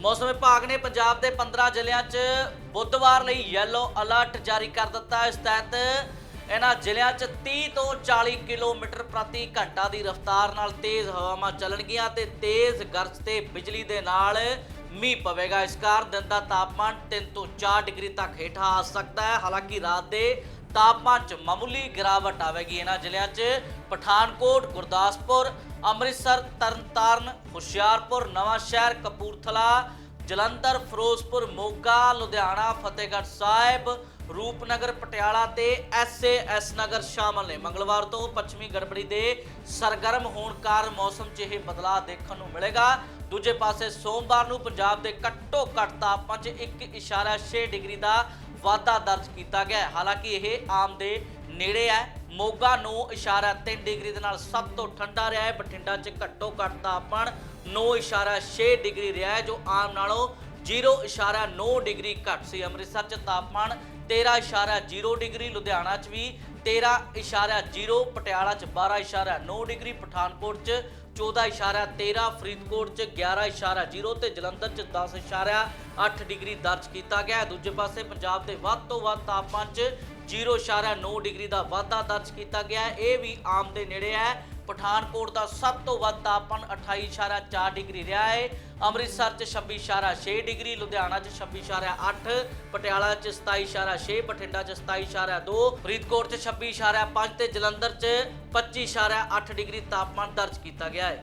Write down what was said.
ਮੌਸਮ ਵਿਭਾਗ ਨੇ ਪੰਜਾਬ ਦੇ 15 ਜ਼ਿਲ੍ਹਿਆਂ 'ਚ ਬੁੱਧਵਾਰ ਲਈ ਯੈਲੋ ਅਲਰਟ ਜਾਰੀ ਕਰ ਦਿੱਤਾ। ਇਸ ਤਹਿਤ ਇਹਨਾਂ ਜ਼ਿਲ੍ਹਿਆਂ 'ਚ 30 ਤੋਂ 40 ਕਿਲੋਮੀਟਰ ਪ੍ਰਤੀ ਘੰਟਾ ਦੀ ਰਫ਼ਤਾਰ ਨਾਲ ਤੇਜ਼ ਹਵਾਵਾਂ ਚੱਲਣਗੀਆਂ ਤੇ ਤੇਜ਼ ਗਰਜ ਤੇ ਬਿਜਲੀ ਦੇ ਨਾਲ ਮੀਂਹ ਪਵੇਗਾ। ਇਸ ਕਾਰਨ ਦਿਨ ਦਾ ਤਾਪਮਾਨ 3 ਤੋਂ 4 ਡਿਗਰੀ ਤੱਕ ਹੇਠਾਂ ਆ ਸਕਦਾ ਹੈ। ਹਾਲਾਂਕਿ ਰਾਤ ਦੇ ਤਾਪਮਾਨ 'ਚ ਮਾਮੂਲੀ ਗਿਰਾਵਟ ਆਵੇਗੀ ਇਹਨਾਂ ਜ਼ਿਲ੍ਹਿਆਂ 'ਚ। ਪਠਾਨਕੋਟ, ਗੁਰਦਾਸਪੁਰ, ਅੰਮ੍ਰਿਤਸਰ, ਤਰਨਤਾਰਨ, ਹੁਸ਼ਿਆਰਪੁਰ ਨਵਾਂ ਸ਼ਹਿਰ ਕਪੂਰਥਲਾ, ਜਲੰਧਰ, ਫਿਰੋਜ਼ਪੁਰ, ਮੋਗਾ, ਲੁਧਿਆਣਾ, ਫਤਿਹਗੜ੍ਹ ਸਾਹਿਬ, ਰੂਪਨਗਰ, ਪਟਿਆਲਾ ਤੇ ਐਸਏਐਸ ਨਗਰ ਸ਼ਾਮਲ ਨੇ। ਮੰਗਲਵਾਰ ਤੋਂ ਪੱਛਮੀ ਗੜਬੜੀ ਦੇ ਸਰਗਰਮ ਹੋਣ ਕਾਰਨ ਮੌਸਮ 'ਚ ਇਹ ਬਦਲਾਅ ਦੇਖਣ ਨੂੰ ਮਿਲੇਗਾ। ਦੂਜੇ ਪਾਸੇ ਸੋਮਵਾਰ ਨੂੰ ਪੰਜਾਬ ਦੇ ਘੱਟੋ ਘੱਟ ਤਾਪਮਾਨ 'ਚ 1.6 ਡਿਗਰੀ ਦਾ ਵਾਧਾ ਦਰਜ ਕੀਤਾ ਗਿਆ ਹੈ। ਹਾਲਾਂਕਿ ਇਹ ਆਮ ਦੇ ਨੇੜੇ ਹੈ। ਮੋਗਾ ਨੂੰ ਇਸ਼ਾਰਾ 3 ਡਿਗਰੀ ਦੇ ਨਾਲ ਸਭ ਤੋਂ ਠੰਡਾ ਰਿਹਾ ਹੈ। ਬਠਿੰਡਾ 'ਚ ਘੱਟੋ ਘੱਟ ਤਾਪਮਾਨ 9.6 ਡਿਗਰੀ ਰਿਹਾ ਹੈ, ਜੋ ਆਮ ਨਾਲੋਂ 0.9 ਡਿਗਰੀ ਘੱਟ ਸੀ। ਅੰਮ੍ਰਿਤਸਰ 'ਚ ਤਾਪਮਾਨ 13.0 ਡਿਗਰੀ, ਲੁਧਿਆਣਾ 'ਚ ਵੀ 13.0 ਪਟਿਆਲਾ 'ਚ 12.9 ਡਿਗਰੀ, ਪਠਾਨਕੋਟ 'ਚ 14.13 ਫਰੀਦਕੋਟ 'ਚ 11.0 ਤੇ ਜਲੰਧਰ 'ਚ 10.8 ਡਿਗਰੀ ਦਰਜ ਕੀਤਾ ਗਿਆ ਦੂਜੇ ਪਾਸੇ ਪੰਜਾਬ ਦੇ ਵੱਧ ਤੋਂ ਵੱਧ ਤਾਪਮਾਨ 'ਚ 0.9 ਡਿਗਰੀ ਦਾ ਵਾਧਾ ਦਰਜ ਕੀਤਾ ਗਿਆ ਇਹ ਵੀ ਆਮ ਦੇ ਨੇੜੇ ਹੈ। ਪਠਾਨਕੋਟ ਦਾ ਸਭ ਤੋਂ ਵੱਧ ਤਾਪਮਾਨ 28.4 ਡਿਗਰੀ ਰਿਹਾ ਹੈ। ਅੰਮ੍ਰਿਤਸਰ 'ਚ 26.6 ਡਿਗਰੀ, ਲੁਧਿਆਣਾ 'ਚ 26.8 ਪਟਿਆਲਾ 'ਚ 27.6 ਬਠਿੰਡਾ 'ਚ 27.2 ਫਰੀਦਕੋਟ 'ਚ 26.5 ਤੇ ਜਲੰਧਰ 'ਚ 25.8 ਡਿਗਰੀ ਤਾਪਮਾਨ ਦਰਜ ਕੀਤਾ ਗਿਆ ਹੈ।